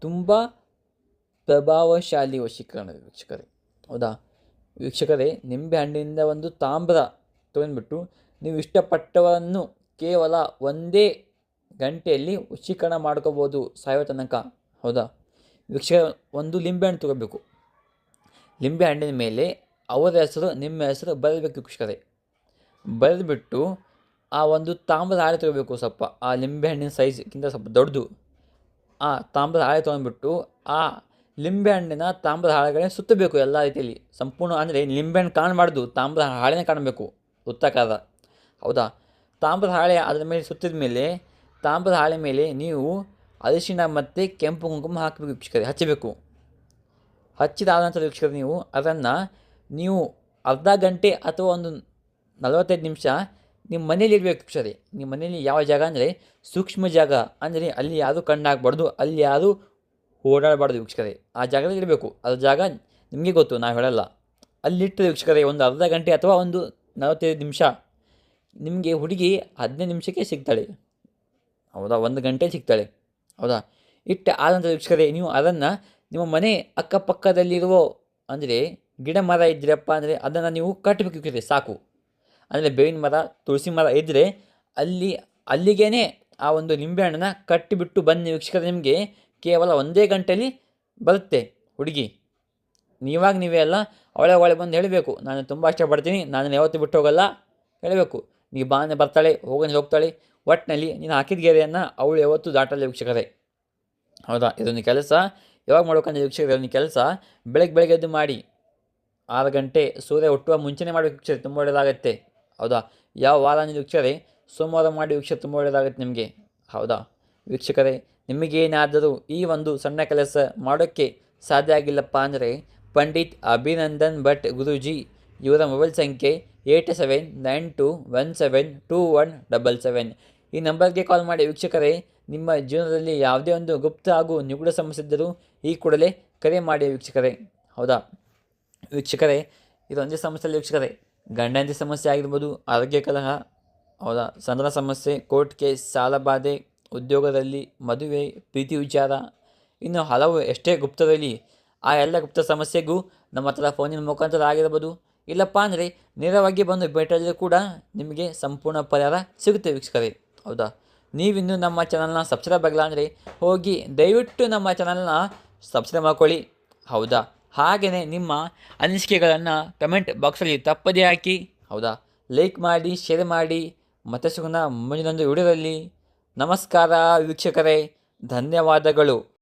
ತುಂಬ ಪ್ರಭಾವಶಾಲಿ ವಶೀಕರಣ ವೀಕ್ಷಕರೇ. ಹೌದಾ? ವೀಕ್ಷಕರೇ, ನಿಂಬೆ ಹಣ್ಣಿನಿಂದ ಒಂದು ತಾಮ್ರ ತೊಗೊಂಡ್ಬಿಟ್ಟು ನೀವು ಇಷ್ಟಪಟ್ಟವನ್ನು ಕೇವಲ ಒಂದೇ ಗಂಟೆಯಲ್ಲಿ ವಶೀಕರಣ ಮಾಡ್ಕೋಬೋದು ಸಾಯೋ ತನಕ. ಹೌದಾ? ವೀಕ್ಷಕ ಒಂದು ಲಿಂಬೆಹಣ್ಣು ತೊಗೋಬೇಕು. ಲಿಂಬೆ ಹಣ್ಣಿನ ಮೇಲೆ ಅವರ ಹೆಸರು, ನಿಮ್ಮ ಹೆಸರು ಬರಬೇಕು ವೀಕ್ಷಕರೇ. ಬರೆದುಬಿಟ್ಟು ಆ ಒಂದು ತಾಮ್ರದ ಹಾಳೆ ತಗೋಬೇಕು ಸ್ವಲ್ಪ. ಆ ಲಿಂಬೆ ಹಣ್ಣಿನ ಸೈಜ್ಗಿಂತ ಸ್ವಲ್ಪ ದೊಡ್ಡದು. ಆ ತಾಮ್ರದ ಹಾಳೆ ತೊಗೊಂಡ್ಬಿಟ್ಟು ಆ ಲಿಂಬೆ ಹಣ್ಣಿನ ತಾಮ್ರದ ಹಾಳೆಗಳೇ ಸುತ್ತಬೇಕು ಎಲ್ಲ ರೀತಿಯಲ್ಲಿ. ಸಂಪೂರ್ಣ ಅಂದರೆ ಲಿಂಬೆಹಣ್ಣು ಕಾಣಬಾರ್ದು ತಾಮ್ರದ ಹಾಳೆನೇ ಕಾಣಬೇಕು ವೃತ್ತಾಕಾರ ಹೌದಾ? ತಾಮ್ರದ ಹಾಳೆ ಅದರ ಮೇಲೆ ಸುತ್ತಿದ ಮೇಲೆ ತಾಮ್ರದ ಹಾಳೆ ಮೇಲೆ ನೀವು ಅರಿಶಿನ ಮತ್ತು ಕೆಂಪು ಕುಂಕುಮ ಹಾಕಬೇಕು ವೀಕ್ಷಕರೇ, ಹಚ್ಚಬೇಕು. ಹಚ್ಚಿದಾದ ನಂತರ ವೀಕ್ಷಕರು ನೀವು ಅದನ್ನು ನೀವು ಅರ್ಧ ಗಂಟೆ ಅಥವಾ ಒಂದು ನಲವತ್ತೈದು ನಿಮಿಷ ನಿಮ್ಮ ಮನೇಲಿ ಇರಬೇಕು ಸರಿ ನಿಮ್ಮ ಮನೇಲಿ ಯಾವ ಜಾಗ ಅಂದರೆ ಸೂಕ್ಷ್ಮ ಜಾಗ. ಅಂದರೆ ಅಲ್ಲಿ ಯಾರು ಕಣ್ಣಾಗಬಾರ್ದು, ಅಲ್ಲಿ ಯಾರೂ ಓಡಾಡಬಾರ್ದು ವೀಕ್ಷಕರೇ. ಆ ಜಾಗದಲ್ಲಿ ಇರಬೇಕು. ಅದು ಜಾಗ ನಿಮಗೆ ಗೊತ್ತು, ನಾವು ಹೇಳಲ್ಲ. ಅಲ್ಲಿಟ್ಟು ವೀಕ್ಷಕರೇ, ಒಂದು ಅರ್ಧ ಗಂಟೆ ಅಥವಾ ಒಂದು ನಲವತ್ತೈದು ನಿಮಿಷ. ನಿಮಗೆ ಹುಡುಗಿ ಹದಿನೈದು ನಿಮಿಷಕ್ಕೆ ಸಿಗ್ತಾಳೆ. ಹೌದಾ? ಒಂದು ಗಂಟೆ ಸಿಗ್ತಾಳೆ. ಹೌದಾ? ಇಟ್ಟು ಆದಂಥ ವೀಕ್ಷಕರೇ, ನೀವು ಅದನ್ನು ನಿಮ್ಮ ಮನೆ ಅಕ್ಕಪಕ್ಕದಲ್ಲಿರುವ ಅಂದರೆ ಗಿಡ ಮರ ಇದ್ದಿರಪ್ಪ ಅಂದರೆ ಅದನ್ನು ನೀವು ಕಟ್ಟಬೇಕು ಸಾಕು. ಅಂದರೆ ಬೇವಿನ ಮರ, ತುಳಸಿ ಮರ ಇದ್ದರೆ ಅಲ್ಲಿ ಅಲ್ಲಿಗೇ ಆ ಒಂದು ನಿಂಬೆಹಣ್ಣನ್ನ ಕಟ್ಟಿಬಿಟ್ಟು ಬನ್ನಿ ವೀಕ್ಷಕರು, ನಿಮಗೆ ಕೇವಲ ಒಂದೇ ಗಂಟೆಯಲ್ಲಿ ಬರುತ್ತೆ ಹುಡುಗಿ. ನೀವಾಗ ನೀವೇ ಅಲ್ಲ, ಅವಳೆ ಒಳಗೆ ಬಂದು ಹೇಳಬೇಕು. ನಾನು ತುಂಬ ಇಷ್ಟಪಡ್ತೀನಿ, ನಾನು ಯಾವತ್ತು ಬಿಟ್ಟು ಹೋಗಲ್ಲ ಹೇಳಬೇಕು. ನೀ ಬಾನೆ ಬರ್ತಾಳೆ ಹೋಗನೆ ಹೋಗ್ತಾಳೆ. ಒಟ್ಟಿನಲ್ಲಿ ನೀನು ಹಾಕಿದ ಗೆರೆಯನ್ನು ಅವಳು ಯಾವತ್ತೂ ದಾಟಲ್ಲ ವೀಕ್ಷಕರೇ. ಹೌದಾ? ಇದೊಂದು ಕೆಲಸ. ಯಾವಾಗ ಮಾಡ್ಬೇಕಂದ್ರೆ ವೀಕ್ಷಕರೇ ಇದೊಂದು ಕೆಲಸ. ಬೆಳಗ್ಗೆ ಬೆಳಗ್ಗೆದ್ದು ಮಾಡಿ. ಆರು ಗಂಟೆ ಸೂರ್ಯ ಹುಟ್ಟುವ ಮುಂಚೆನೇ ಮಾಡಬೇಕು ವೀಕ್ಷಕರೇ, ತುಂಬ ಒಳ್ಳೆಯದಾಗತ್ತೆ ಹೌದಾ? ಯಾವ ವಾರ ನೀವು ವೀಕ್ಷಕರೇ ಸೋಮವಾರ ಮಾಡಿ ವೀಕ್ಷಕ ತುಂಬ ಒಳ್ಳೆಯದಾಗುತ್ತೆ ನಿಮಗೆ. ಹೌದಾ? ವೀಕ್ಷಕರೇ ನಿಮಗೇನಾದರೂ ಈ ಒಂದು ಸಣ್ಣ ಕೆಲಸ ಮಾಡೋಕ್ಕೆ ಸಾಧ್ಯ ಆಗಿಲ್ಲಪ್ಪ ಅಂದರೆ, ಪಂಡಿತ್ ಅಭಿನಂದನ್ ಭಟ್ ಗುರೂಜಿ ಇವರ ಮೊಬೈಲ್ ಸಂಖ್ಯೆ eight seven nine two one seven two one double seven. ಈ ನಂಬರ್ಗೆ ಕಾಲ್ ಮಾಡಿ ವೀಕ್ಷಕರೇ, ನಿಮ್ಮ ಜೀವನದಲ್ಲಿ ಯಾವುದೇ ಒಂದು ಗುಪ್ತ ಹಾಗೂ ನಿಗೂಢ ಸಮಸ್ಯೆ ಇದ್ದರೂ ಈ ಕೂಡಲೇ ಕರೆ ಮಾಡಿ ವೀಕ್ಷಕರೇ. ಹೌದಾ? ವೀಕ್ಷಕರೇ, ಇದೊಂದೇ ಸಮಸ್ಯೆ ವೀಕ್ಷಕರೇ ಗಂಡಂತಿ ಸಮಸ್ಯೆ ಆಗಿರ್ಬೋದು, ಆರೋಗ್ಯ ಕಲಹ ಹೌದಾ ಸಂತಾನ ಸಮಸ್ಯೆ, ಕೋರ್ಟ್ ಕೇಸ್ ಸಾಲಬಾಧೆ ಉದ್ಯೋಗದಲ್ಲಿ ಮದುವೆ, ಪ್ರೀತಿ ವಿಚಾರ, ಇನ್ನು ಹಲವು ಎಷ್ಟೇ ಗುಪ್ತದಲ್ಲಿ ಆ ಎಲ್ಲ ಗುಪ್ತ ಸಮಸ್ಯೆಗೂ ನಮ್ಮ ಹತ್ರ ಫೋನಿನ ಮುಖಾಂತರ ಆಗಿರ್ಬೋದು. ಇಲ್ಲಪ್ಪ ಅಂದರೆ ನೇರವಾಗಿ ಬಂದು ಭೇಟಿಯಾದರೂ ಕೂಡ ನಿಮಗೆ ಸಂಪೂರ್ಣ ಪರಿಹಾರ ಸಿಗುತ್ತೆ ವೀಕ್ಷಕರೇ. ಹೌದಾ? ನೀವಿನ್ನೂ ನಮ್ಮ ಚಾನಲ್ನ ಸಬ್ಸ್ಕ್ರೈಬ್ ಆಗಲ್ಲ ಅಂದರೆ ಹೋಗಿ ದಯವಿಟ್ಟು ನಮ್ಮ ಚಾನಲ್ನ ಸಬ್ಸ್ಕ್ರೈಬ್ ಮಾಡ್ಕೊಳ್ಳಿ. ಹೌದಾ? ಹಾಗೆಯೇ ನಿಮ್ಮ ಅನಿಸಿಕೆಗಳನ್ನು ಕಮೆಂಟ್ ಬಾಕ್ಸಲ್ಲಿ ತಪ್ಪದೇ ಹಾಕಿ, ಹೌದಾ? ಲೈಕ್ ಮಾಡಿ ಶೇರ್ ಮಾಡಿ ಮತ್ತೆ ಸಿಗೋಣ ಮುಂದಿನೊಂದು ವಿಡಿಯೋದಲ್ಲಿ. ನಮಸ್ಕಾರ ವೀಕ್ಷಕರೇ, ಧನ್ಯವಾದಗಳು.